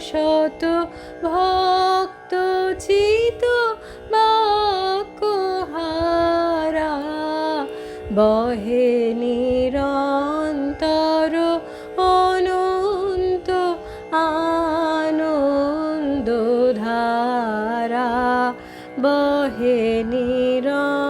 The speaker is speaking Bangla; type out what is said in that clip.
শত ভক্ত চিত বাক্যহারা বহে নিরন্তর অনন্ত আনন্দ ধারা বহে নিরন্তর